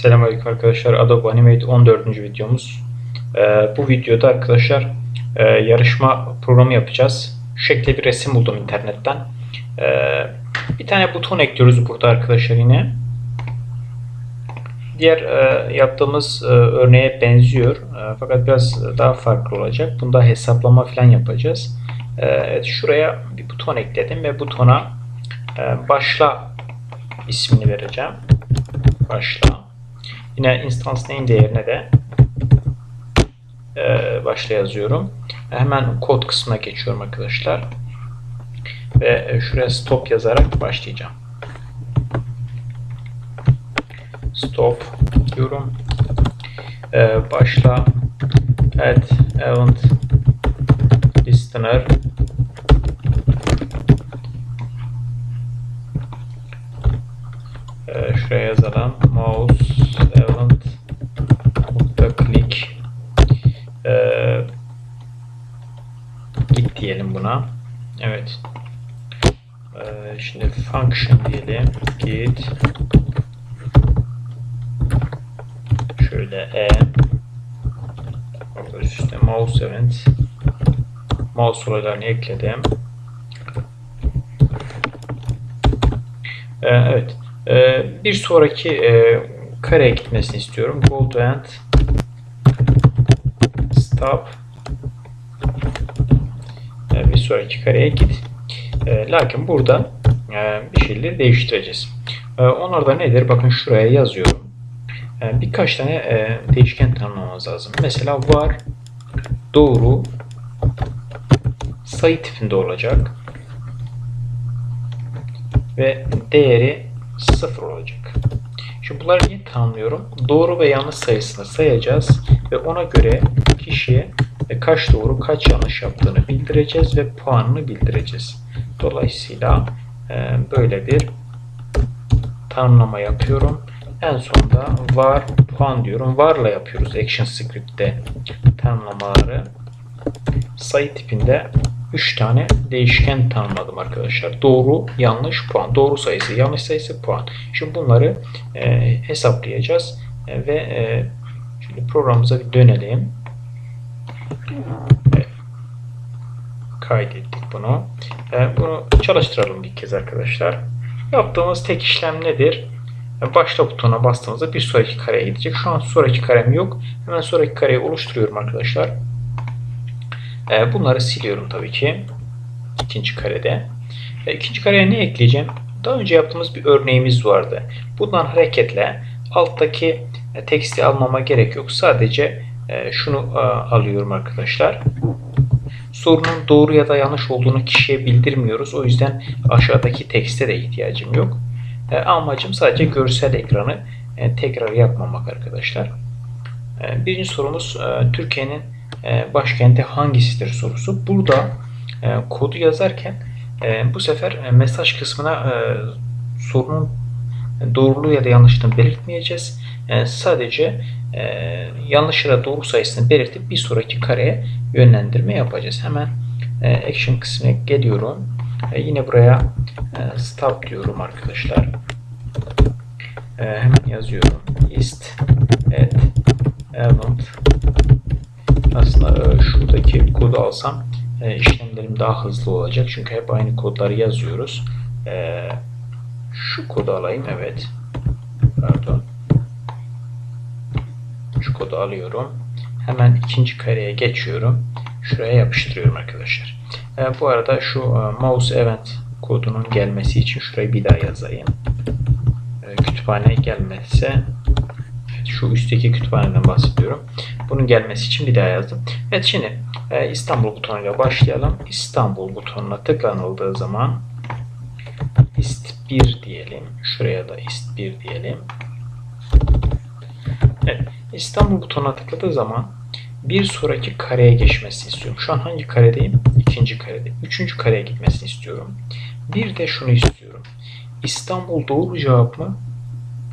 Selamünaleyküm arkadaşlar. Adobe Animate 14. videomuz. Ee, bu videoda arkadaşlar e, yarışma programı yapacağız. Şu şekilde bir resim buldum internetten. Ee, bir tane buton ekliyoruz burada arkadaşlar yine. Diğer e, yaptığımız e, örneğe benziyor. E, fakat biraz daha farklı olacak. Bunda hesaplama falan yapacağız. E, şuraya bir buton ekledim ve butona e, başla ismini vereceğim. Başla. Yine instance name değerine de e, başla yazıyorum. Hemen kod kısmına geçiyorum arkadaşlar. Ve şuraya stop yazarak başlayacağım. Stop diyorum. E, başla add event listener e, şuraya yazalım. Mouse event nokta click e, git diyelim buna. Evet. E, şimdi function diyelim. Git şöyle e orada mouse event mouse olaylarını ekledim. E, evet. E, bir sonraki e, kareye gitmesini istiyorum. Go to end stop e, bir sonraki kareye git. E, lakin burada bir şeyleri değiştireceğiz. E, onlar da nedir? Bakın şuraya yazıyorum. E, birkaç tane e, değişken tanımlamamız lazım. Mesela var doğru sayı tipinde olacak ve değeri sıfır olacak. Şimdi bunları niye tanımlıyorum? Doğru ve yanlış sayısını sayacağız ve ona göre kişiye kaç doğru kaç yanlış yaptığını bildireceğiz ve puanını bildireceğiz. Dolayısıyla e, böyle bir tanımlama yapıyorum. En sonunda var puan diyorum. Var'la yapıyoruz Action Script'te tanımlamaları. Sayı tipinde 3 tane değişken tanımladım arkadaşlar. Doğru, yanlış, puan. Doğru sayısı, yanlış sayısı, puan. Şimdi bunları e, hesaplayacağız e, ve e, şimdi programımıza bir dönelim. Kaydettik bunu. E, bunu çalıştıralım bir kez arkadaşlar. Yaptığımız tek işlem nedir? E, başla butonuna bastığımızda bir sonraki kareye gidecek. Şu an sonraki karem yok. Hemen sonraki kareyi oluşturuyorum arkadaşlar. E, bunları siliyorum tabii ki. ikinci karede. E, ikinci kareye ne ekleyeceğim? Daha önce yaptığımız bir örneğimiz vardı. Bundan hareketle alttaki teksti almama gerek yok. Sadece şunu alıyorum arkadaşlar. Sorunun doğru ya da yanlış olduğunu kişiye bildirmiyoruz. O yüzden aşağıdaki tekste de ihtiyacım yok. Amacım sadece görsel ekranı tekrar yapmamak arkadaşlar. Birinci sorumuz Türkiye'nin başkenti hangisidir sorusu. Burada kodu yazarken bu sefer mesaj kısmına sorunun doğruluğu ya da yanlışlığını belirtmeyeceğiz. Sadece yanlış ya da doğru sayısını belirtip bir sonraki kareye yönlendirme yapacağız. Hemen action kısmına geliyorum. Yine buraya stop diyorum arkadaşlar. Hemen yazıyorum. Ist at event aslında şuradaki kodu alsam işlemlerim daha hızlı olacak. Çünkü hep aynı kodları yazıyoruz. Şu kodu alayım. Evet. Pardon. Şu kodu alıyorum. Hemen ikinci kareye geçiyorum. Şuraya yapıştırıyorum arkadaşlar. Bu arada şu mouse event kodunun gelmesi için şurayı bir daha yazayım. Kütüphane gelmezse şu üstteki kütüphaneden bahsediyorum. Bunun gelmesi için bir daha yazdım. Evet şimdi İstanbul butonuyla başlayalım. İstanbul butonuna tıklanıldığı zaman ist 1 diyelim. Şuraya da ist 1 diyelim. Evet. İstanbul butonuna tıkladığı zaman bir sonraki kareye geçmesini istiyorum. Şu an hangi karedeyim? İkinci karede. Üçüncü kareye gitmesini istiyorum. Bir de şunu istiyorum. İstanbul doğru cevap mı?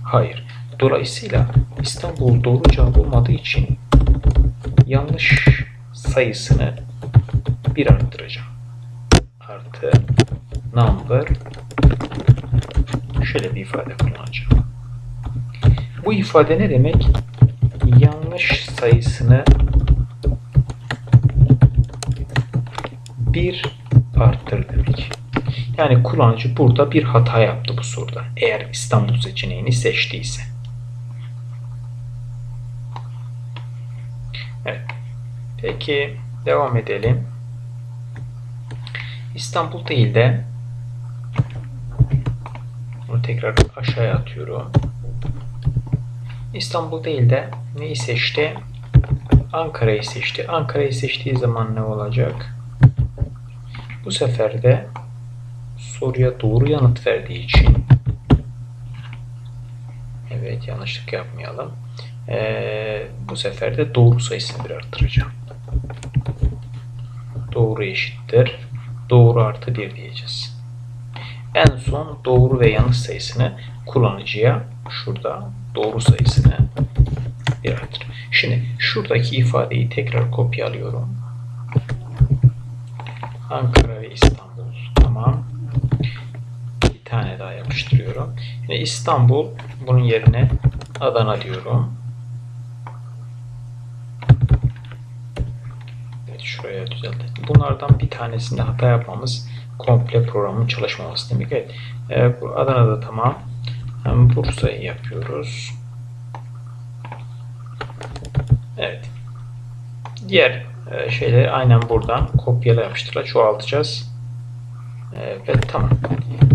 Hayır. Dolayısıyla İstanbul doğru cevap olmadığı için yanlış sayısını bir arttıracağım. Artı number şöyle bir ifade kullanacağım. Bu ifade ne demek? Yanlış sayısını bir arttır demek. Yani kullanıcı burada bir hata yaptı bu soruda. Eğer İstanbul seçeneğini seçtiyse. Evet. Peki devam edelim. İstanbul değil de tekrar aşağıya atıyorum. İstanbul değil de neyi seçti? Ankara'yı seçti. Ankara'yı seçtiği zaman ne olacak? Bu sefer de soruya doğru yanıt verdiği için evet yanlışlık yapmayalım. Ee, bu sefer de doğru sayısını bir arttıracağım. Doğru eşittir. Doğru artı 1 diyeceğiz. En son doğru ve yanlış sayısını kullanıcıya şurada doğru sayısını bir arttır. Şimdi şuradaki ifadeyi tekrar kopyalıyorum. Ankara ve İstanbul. Tamam. Bir tane daha yapıştırıyorum. Şimdi İstanbul bunun yerine Adana diyorum. Evet şuraya düzeltelim. Bunlardan bir tanesinde hata yapmamız komple programın çalışmaması demek. Evet. Ee, bu Adana'da tamam. Hem Bursa'yı yapıyoruz. Evet. Diğer e, şeyleri aynen buradan kopyala yapıştırla çoğaltacağız. Evet tamam.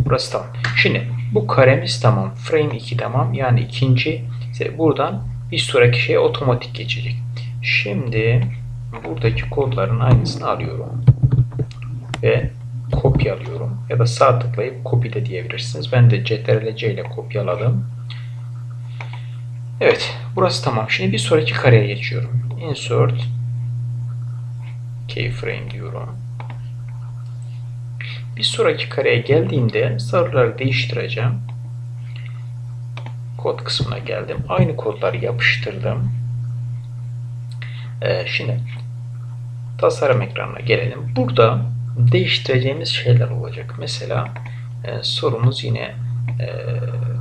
Burası tamam. Şimdi bu karemiz tamam. Frame 2 tamam. Yani ikinci ise buradan bir sonraki şeye otomatik geçecek. Şimdi buradaki kodların aynısını alıyorum. Ve kopyalıyorum. Ya da sağ tıklayıp de diyebilirsiniz. Ben de CTRL-C ile kopyaladım. Evet. Burası tamam. Şimdi bir sonraki kareye geçiyorum. Insert keyframe diyorum. Bir sonraki kareye geldiğimde sarıları değiştireceğim. Kod kısmına geldim. Aynı kodları yapıştırdım. Ee, şimdi tasarım ekranına gelelim. Burada değiştireceğimiz şeyler olacak. Mesela e, sorumuz yine e,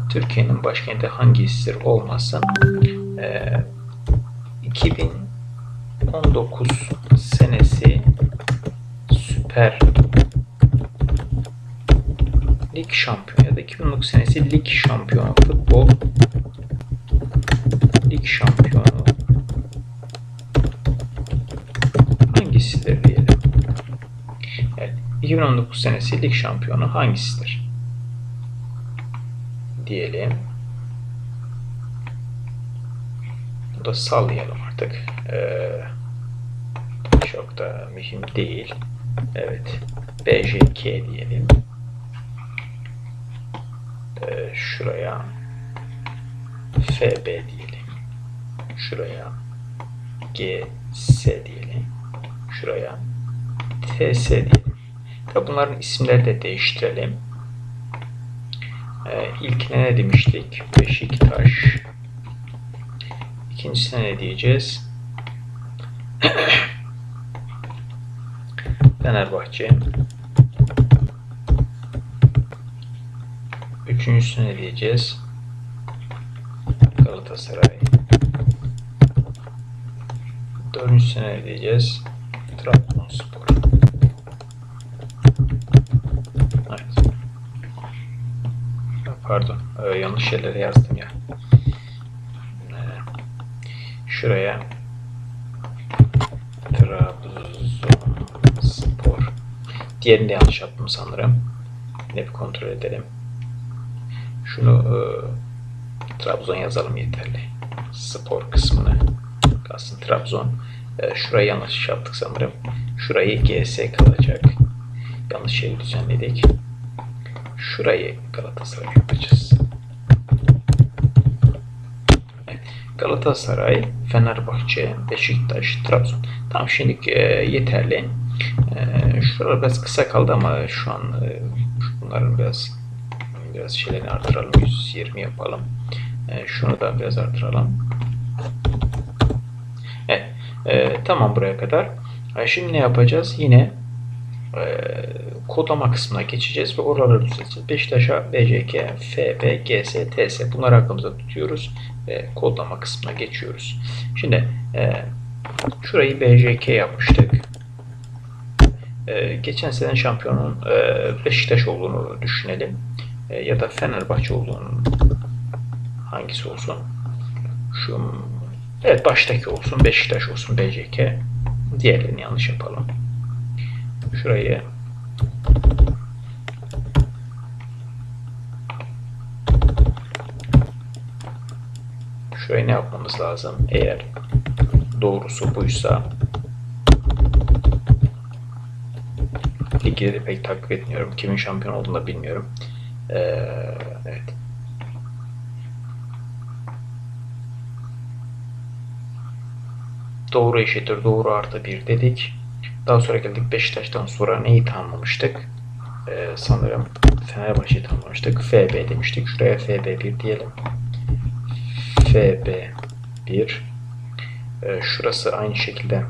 Türkiye'nin başkenti hangisidir olmasın. E, 2019 senesi Süper Lig şampiyonu ya da 2019 senesi lig şampiyonu futbol lig şampiyonu hangisidir 2019 senesi lig şampiyonu hangisidir? Diyelim. Bu da sallayalım artık. Ee, çok da mühim değil. Evet. BJK diyelim. Ee, şuraya FB diyelim. Şuraya GS diyelim. Şuraya TS diyelim. Tabi bunların isimleri de değiştirelim. Ee, ne demiştik? Beşiktaş. İkincisine ne diyeceğiz? Fenerbahçe. Üçüncüsüne ne diyeceğiz? Galatasaray. Dördüncüsüne ne diyeceğiz? Trabzonspor. Evet. Pardon. Ee, yanlış şeyleri yazdım ya. Ee, şuraya Trabzonspor. Diğerini de yanlış yaptım sanırım. Yine bir kontrol edelim. Şunu e, Trabzon yazalım yeterli. Spor kısmını kalsın Trabzon. E, şurayı yanlış yaptık sanırım. Şurayı GS kalacak. Yanlış şey düzenledik. Şurayı Galatasaray yapacağız. Galatasaray, Fenerbahçe, Beşiktaş, Trabzon. Tamam şimdi e, yeterli. E, şuralar biraz kısa kaldı ama şu an e, bunların biraz biraz şeylerini artıralım. 120 yapalım. E, şunu da biraz artıralım. Evet. E, tamam buraya kadar. E, şimdi ne yapacağız? Yine kodlama kısmına geçeceğiz ve oraları düzelteceğiz. Beşiktaş'a BCK, FB, GS, TS bunları aklımızda tutuyoruz ve kodlama kısmına geçiyoruz. Şimdi e, şurayı BCK yapmıştık. E, geçen sene şampiyonun e, Beşiktaş olduğunu düşünelim. E, ya da Fenerbahçe olduğunu hangisi olsun? Şu evet baştaki olsun Beşiktaş olsun BCK. Diğerlerini yanlış yapalım. Şurayı Şurayı ne yapmamız lazım? Eğer doğrusu buysa Ligleri pek takip etmiyorum. Kimin şampiyon olduğunu da bilmiyorum. Ee, evet. Doğru eşittir doğru artı bir dedik. Daha sonra geldik Beşiktaş'tan sonra neyi tamamlamıştık? Ee, sanırım Fenerbahçe'yi tamamlamıştık. FB demiştik. Şuraya FB1 diyelim. FB1 ee, Şurası aynı şekilde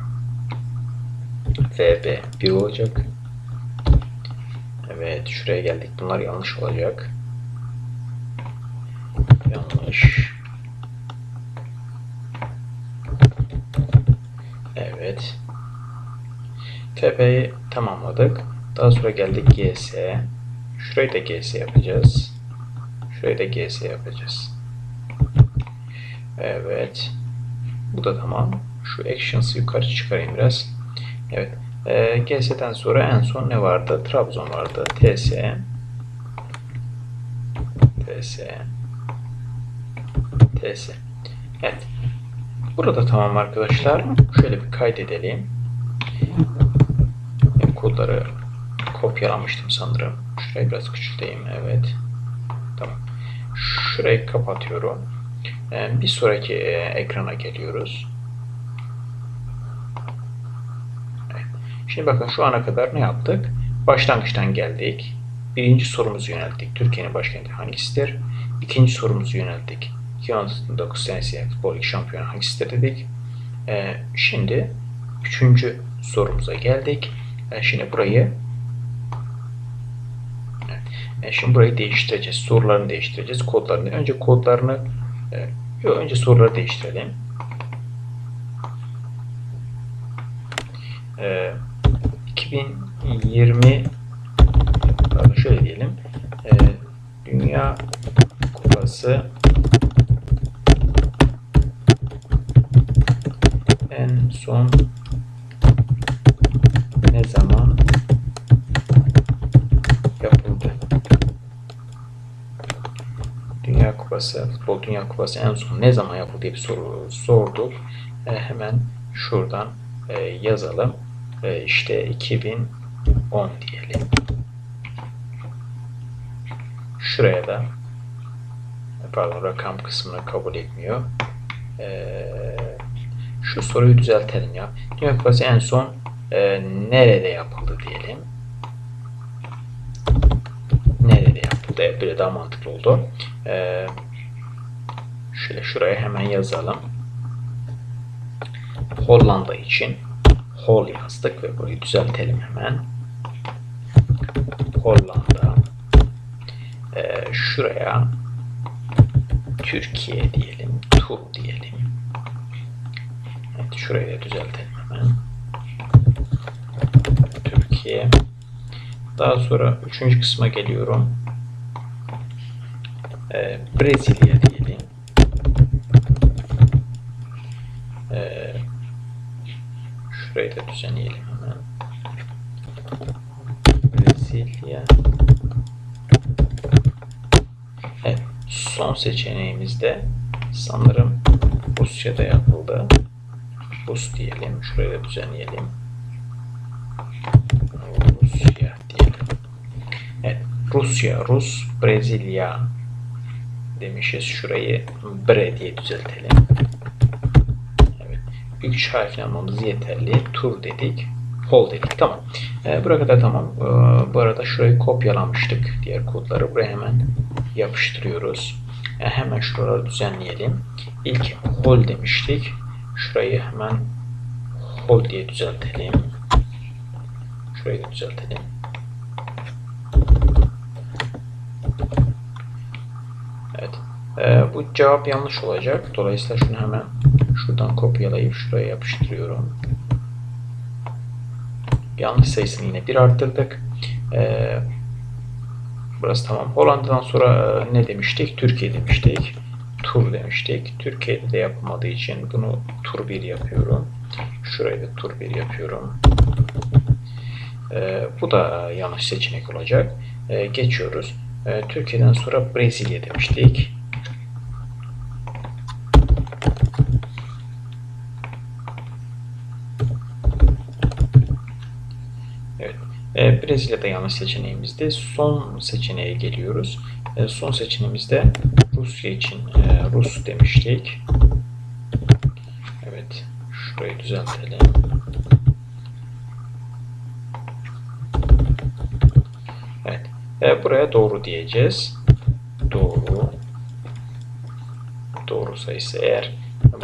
FB1 olacak. Evet şuraya geldik. Bunlar yanlış olacak. Yanlış. Evet. TP'yi tamamladık. Daha sonra geldik GS. Şurayı da GS yapacağız. Şurayı da GS yapacağız. Evet. Bu da tamam. Şu actions'ı yukarı çıkarayım biraz. Evet. E, GS'den sonra en son ne vardı? Trabzon vardı. TS. TS. TS. Evet. Burada tamam arkadaşlar. Şöyle bir kaydedelim. Kodları kopyalamıştım sanırım. Şurayı biraz küçülteyim. Evet. Tamam. Şurayı kapatıyorum. Bir sonraki ekrana geliyoruz. Şimdi bakın şu ana kadar ne yaptık? Başlangıçtan geldik. Birinci sorumuzu yönelttik. Türkiye'nin başkenti hangisidir? İkinci sorumuzu yönelttik. 2009 senesi futbol lig şampiyonu hangisidir dedik. Ee, şimdi üçüncü sorumuza geldik. Şimdi burayı şimdi burayı değiştireceğiz. Sorularını değiştireceğiz. Kodlarını. Önce kodlarını e, yok, önce soruları değiştirelim. Ee, 2020 pardon şöyle diyelim. Ee, Dünya Kupası en son ne zaman yapıldı? Dünya Kupası, Futbol Dünya Kupası en son ne zaman yapıldı diye bir soru sorduk. E, hemen şuradan e, yazalım. E, işte 2010 diyelim. Şuraya da pardon rakam kısmını kabul etmiyor. Eee şu soruyu düzeltelim ya. Dünya Kupası en son e, nerede yapıldı diyelim. Nerede yapıldı? Evet, böyle daha mantıklı oldu. E, şöyle şuraya hemen yazalım. Hollanda için Hol yazdık ve burayı düzeltelim hemen. Hollanda e, şuraya Türkiye diyelim. Tur diyelim. Evet, şurayı da düzeltelim hemen. Türkiye. Daha sonra üçüncü kısma geliyorum. Ee, Brezilya diyelim. Ee, şurayı da düzenleyelim hemen. Brezilya. Evet, son seçeneğimizde sanırım Rusya'da yapıldı. Rus diyelim. Şuraya da düzenleyelim. Rusya diyelim. Evet. Rusya, Rus, Brezilya demişiz. Şurayı Bre diye düzeltelim. Evet. Üç harfini almamız yeterli. Tur dedik. Hol dedik. Tamam. Ee, buraya kadar tamam. Ee, bu arada şurayı kopyalamıştık. Diğer kodları buraya hemen yapıştırıyoruz. Ee, hemen şuraları düzenleyelim. İlk hol demiştik. Şurayı hemen hol diye düzeltelim. Şurayı da düzeltelim. Evet. Ee, bu cevap yanlış olacak. Dolayısıyla şunu hemen şuradan kopyalayıp şuraya yapıştırıyorum. Yanlış sayısını yine bir arttırdık. Ee, burası tamam. Hollanda'dan sonra e, ne demiştik? Türkiye demiştik. Tur demiştik. Türkiye'de de yapılmadığı için bunu tur 1 yapıyorum. Şurayı da tur 1 yapıyorum. Ee, bu da yanlış seçenek olacak. Ee, geçiyoruz. Ee, Türkiye'den sonra Brezilya demiştik. Evet. Ee, Brezilya'da yanlış seçeneğimizde son seçeneğe geliyoruz. Ee, son seçeneğimizde Rusya için e, Rus demiştik. Evet. Şurayı düzeltelim. Evet. E, buraya doğru diyeceğiz. Doğru. Doğru sayısı eğer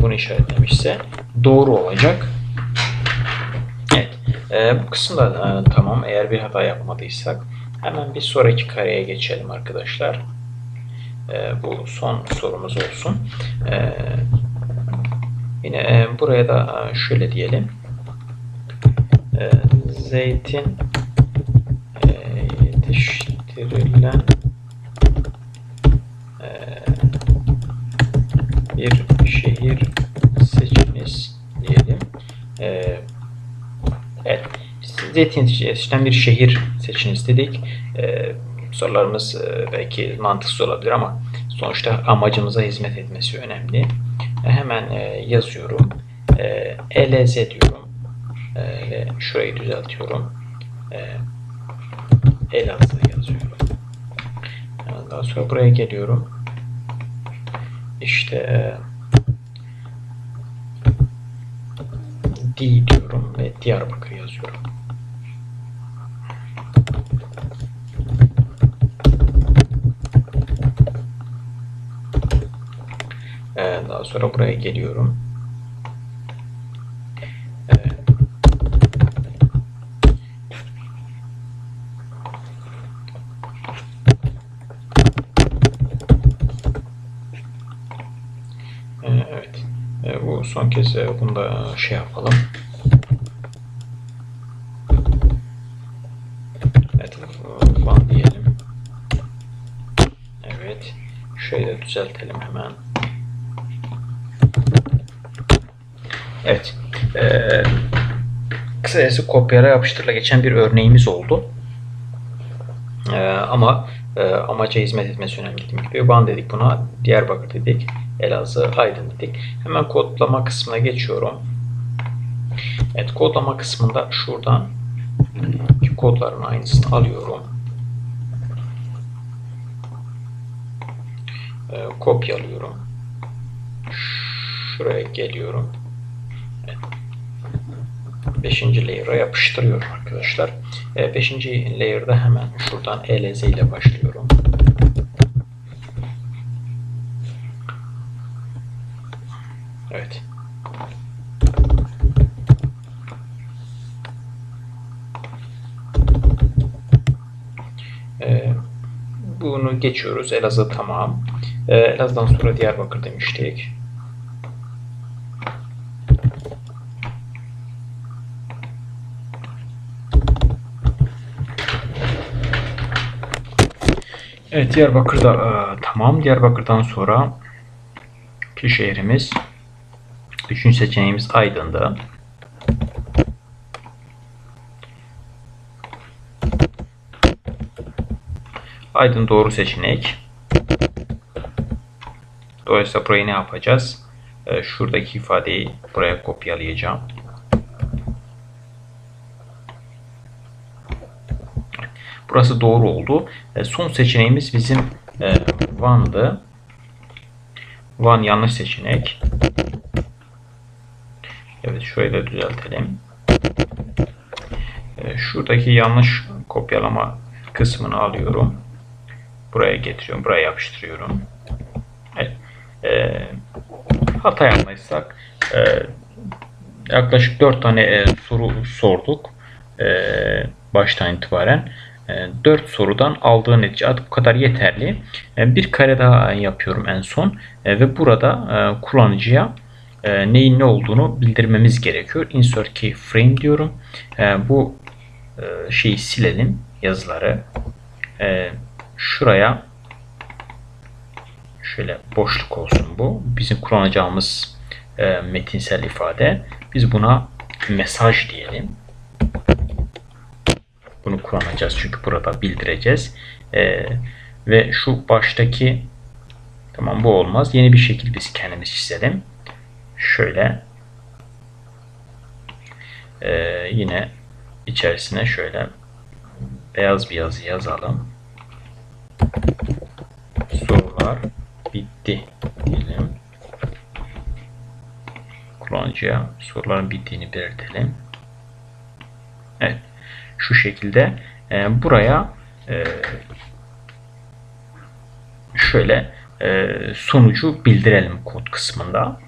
bunu işaretlemişse doğru olacak. Evet. E, bu kısımda e, tamam. Eğer bir hata yapmadıysak hemen bir sonraki kareye geçelim arkadaşlar. E, bu son sorumuz olsun. E, yine e, buraya da e, şöyle diyelim. E, zeytin e, yetiştirilen e, bir şehir seçiniz diyelim. E, evet. Zeytin yetiştirilen bir şehir seçiniz dedik. E, sorularımız belki mantıksız olabilir ama sonuçta amacımıza hizmet etmesi önemli. Hemen e, yazıyorum. E, ELZ diyorum. E, şurayı düzeltiyorum. E, Elazığ. Daha sonra buraya geliyorum. İşte D diyorum ve Diyarbakır yazıyorum. Ee, Daha sonra buraya geliyorum. Ee, Ee, Evet. Ee, Bu son kez e, bunu da şey yapalım. Evet. Van diyelim. Evet. Şöyle düzeltelim hemen. Evet. Ee, kısacası kopyala yapıştırla geçen bir örneğimiz oldu. Ee, ama e, amaca hizmet etmesi önemli dediğim gibi. Van dedik buna, Diyarbakır dedik, Elazığ, Aydın dedik. Hemen kodlama kısmına geçiyorum. Evet, kodlama kısmında şuradan kodların aynısını alıyorum. Ee, kopyalıyorum. Şuraya geliyorum. Evet. Beşinci layer'a yapıştırıyorum arkadaşlar. E, beşinci layer'da hemen şuradan ELZ ile başlıyorum. Evet. E, geçiyoruz. Elazığ tamam. E, Elazığ'dan sonra Diyarbakır demiştik. Evet Diyarbakır'da e, tamam. Diyarbakır'dan sonra ki şehrimiz üçüncü seçeneğimiz Aydın'da. Aydın doğru seçenek. Dolayısıyla burayı ne yapacağız? E, şuradaki ifadeyi buraya kopyalayacağım. Burası doğru oldu. E, son seçeneğimiz bizim e, Van'dı. Van yanlış seçenek. Evet şöyle düzeltelim. E, şuradaki yanlış kopyalama kısmını alıyorum. Buraya getiriyorum. Buraya yapıştırıyorum. Evet. E, hata yapmaysak e, yaklaşık 4 tane e, soru sorduk. E, baştan itibaren 4 sorudan aldığı netice bu kadar yeterli. E, Bir kare daha yapıyorum en son E, ve burada e, kullanıcıya e, neyin ne olduğunu bildirmemiz gerekiyor. Insert keyframe diyorum. E, Bu e, şeyi silelim yazıları. E, Şuraya şöyle boşluk olsun bu. Bizim kullanacağımız e, metinsel ifade. Biz buna mesaj diyelim. Bunu kullanacağız çünkü burada bildireceğiz. Ee, ve şu baştaki tamam bu olmaz. Yeni bir şekil biz kendimiz çizelim. Şöyle ee, yine içerisine şöyle beyaz bir yazı yazalım. Sorular bitti diyelim. Kullanıcıya soruların bittiğini belirtelim. Evet şu şekilde e, buraya e, şöyle e, sonucu bildirelim kod kısmında.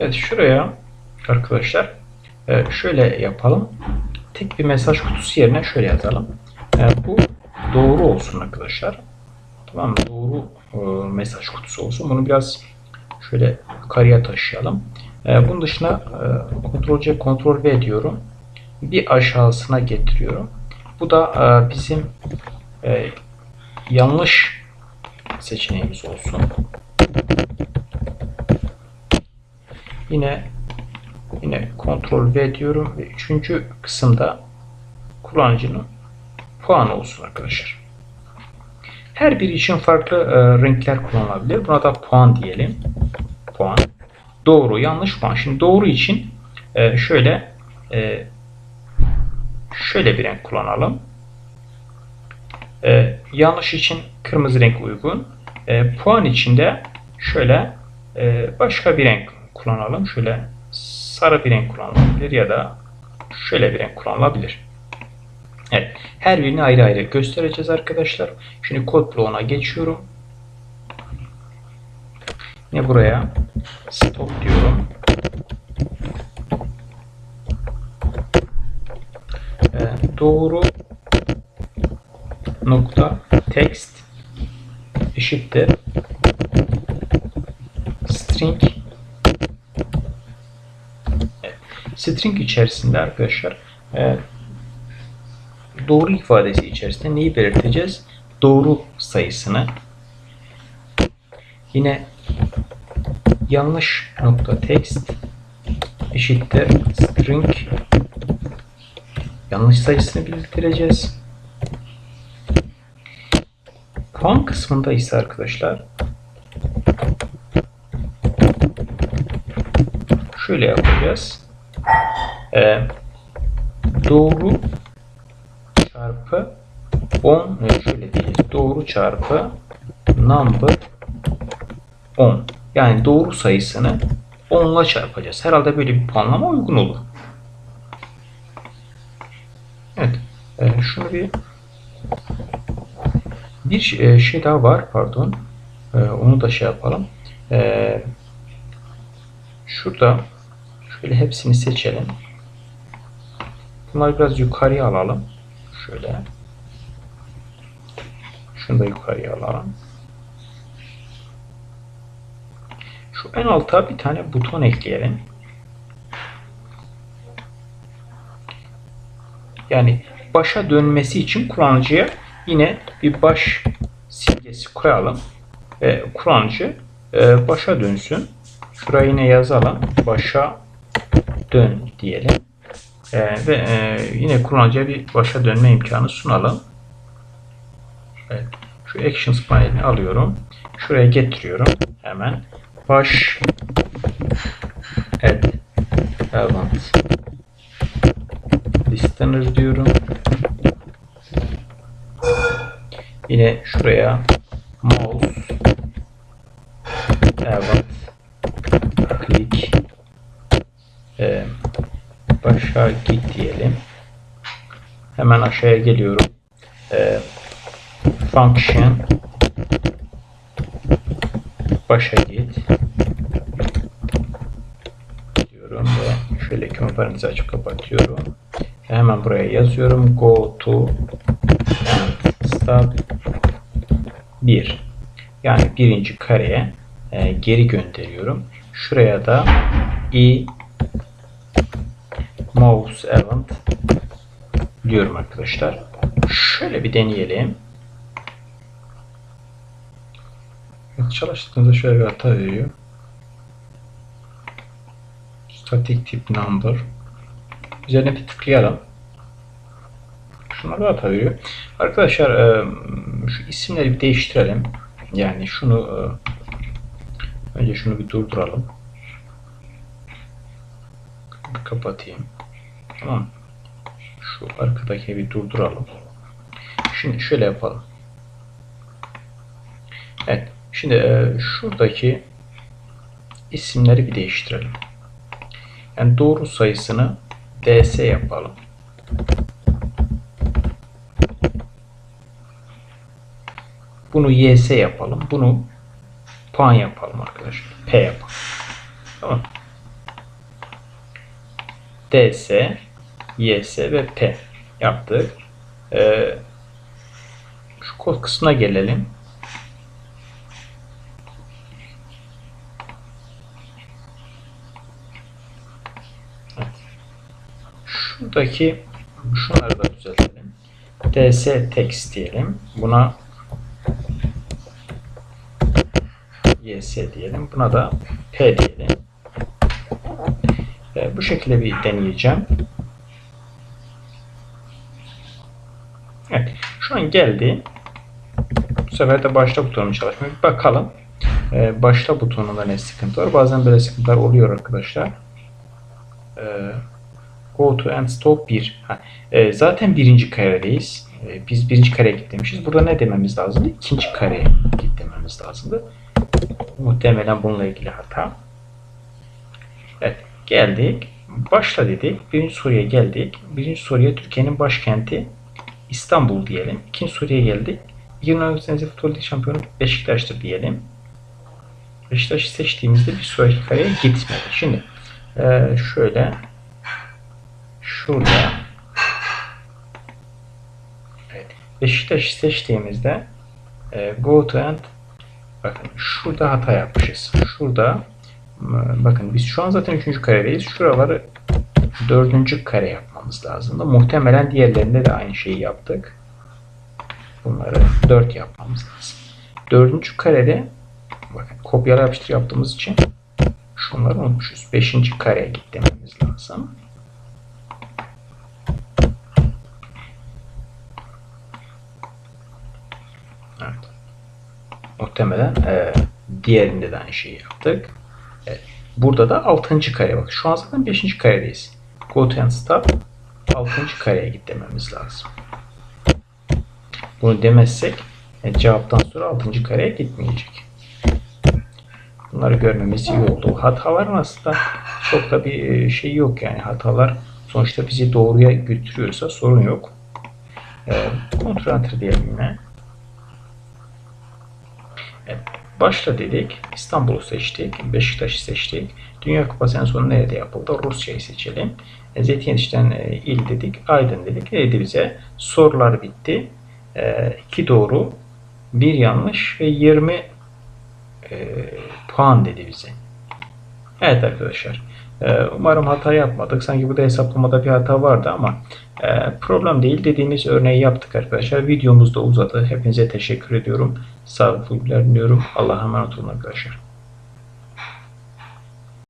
Evet şuraya arkadaşlar e, şöyle yapalım. Tek bir mesaj kutusu yerine şöyle yazalım. E, bu doğru olsun arkadaşlar. Tamam mı? Doğru e, mesaj kutusu olsun. Bunu biraz şöyle yukarıya taşıyalım. E, bunun dışına e, Ctrl C, Ctrl V diyorum. Bir aşağısına getiriyorum. Bu da e, bizim e, yanlış seçeneğimiz olsun. Yine yine Ctrl V diyorum ve üçüncü kısımda kullanıcının puanı olsun arkadaşlar. Her biri için farklı e, renkler kullanılabilir. Buna da puan diyelim. Puan. Doğru, yanlış puan. Şimdi doğru için e, şöyle e, şöyle bir renk kullanalım. E, yanlış için kırmızı renk uygun. E, puan için de şöyle e, başka bir renk kullanalım. Şöyle sarı bir renk kullanılabilir ya da şöyle bir renk kullanılabilir. Evet. Her birini ayrı ayrı göstereceğiz arkadaşlar. Şimdi kod bloğuna geçiyorum. Yine buraya stop diyorum. Ee, doğru nokta text eşittir string evet. String içerisinde arkadaşlar e, doğru ifadesi içerisinde neyi belirteceğiz? Doğru sayısını yine yanlış nokta text eşittir string yanlış sayısını bildireceğiz. Puan kısmında ise arkadaşlar şöyle yapacağız. Ee, doğru çarpı 10 şöyle diyeceğiz. Doğru çarpı number 10. Yani doğru sayısını 10 ile çarpacağız. Herhalde böyle bir puanlama uygun olur. Evet. E, şunu bir bir şey daha var. Pardon. E, onu da şey yapalım. E, şurada şöyle hepsini seçelim. Bunları biraz yukarıya alalım. Şöyle. Şunu da yukarıya alalım. Şu en alta bir tane buton ekleyelim. Yani başa dönmesi için kullanıcıya yine bir baş simgesi koyalım. Ve kullanıcı e, başa dönsün. Şuraya yine yazalım. Başa dön diyelim. E, ve e, yine kullanıcıya bir başa dönme imkanı sunalım. Evet. Şu Actions panelini alıyorum. Şuraya getiriyorum. Hemen baş add element listener diyorum. Yine şuraya mouse evet click başa git diyelim. Hemen aşağıya geliyorum. E, function başa git diyorum ve Şöyle konferansı açıp kapatıyorum. Hemen buraya yazıyorum. Go to and start 1. Yani birinci kareye e, geri gönderiyorum. Şuraya da i mouse event diyorum arkadaşlar. Şöyle bir deneyelim. Çalıştığınızda şöyle bir hata veriyor. Static tip number. Üzerine bir tıklayalım. Şuna da hata veriyor. Arkadaşlar e, şu isimleri bir değiştirelim. Yani şunu e, önce şunu bir durduralım. Kapatayım. Tamam. Şu arkadaki bir durduralım. Şimdi şöyle yapalım. Evet. Şimdi e, şuradaki isimleri bir değiştirelim. Yani doğru sayısını ds yapalım. Bunu ys yapalım. Bunu puan yapalım arkadaşlar. p yapalım. Tamam. ds, ys ve p yaptık. Ee, şu kod kısmına gelelim. Şuradaki şunları da düzeltelim. ds text diyelim. Buna ys diyelim. Buna da p diyelim. Ve bu şekilde bir deneyeceğim. Evet. Şu an geldi. Bu sefer de başla butonu çalışmıyor. Bir bakalım. Ee, başla butonunda ne sıkıntı var? Bazen böyle sıkıntılar oluyor arkadaşlar. Ee, Go to and stop 1. Ha, e, zaten birinci karedeyiz. E, biz birinci kareye git. Burada ne dememiz lazımdı? İkinci kareye git dememiz lazımdı. Muhtemelen bununla ilgili hata. Evet geldik. Başla dedik. Birinci soruya geldik. Birinci soruya Türkiye'nin başkenti İstanbul diyelim. İkinci soruya geldik. 20 senesi futbol lig şampiyonu Beşiktaş'tır diyelim. Beşiktaş'ı seçtiğimizde bir sonraki kareye gitmedi. Şimdi e, şöyle şurada evet, Beşiktaş'ı seçtiğimizde e, go to end bakın şurada hata yapmışız. Şurada bakın biz şu an zaten 3. karedeyiz. Şuraları 4. kare yapmamız lazımdı. Muhtemelen diğerlerinde de aynı şeyi yaptık. Bunları 4 yapmamız lazım. 4. karede bakın kopyala yapıştır yaptığımız için şunları unutmuşuz. 5. kareye git dememiz lazım. Evet. Muhtemelen e, diğerinde de aynı şeyi yaptık. Evet. Burada da 6. kare bak. Şu an zaten 5. karedeyiz. Go to and stop 6. kareye git dememiz lazım. Bunu demezsek e, cevaptan sonra 6. kareye gitmeyecek. Bunları görmemiz iyi oldu. Hataların aslında çok da bir e, şey yok yani hatalar sonuçta bizi doğruya götürüyorsa sorun yok. E, Ctrl Enter diyelim yine. Evet, başla dedik. İstanbul'u seçtik. Beşiktaş'ı seçtik. Dünya Kupası en son nerede yapıldı? Rusya'yı seçelim. E, Zeytin yetiştiren e, il dedik. Aydın dedik. Ne dedi bize? Sorular bitti. 2 doğru, 1 yanlış ve 20 e, puan dedi bize. Evet arkadaşlar. E, umarım hata yapmadık. Sanki burada hesaplamada bir hata vardı ama e, problem değil. Dediğimiz örneği yaptık arkadaşlar. Videomuz da uzadı. Hepinize teşekkür ediyorum. Sağlıklı diliyorum. Allah'a emanet olun arkadaşlar.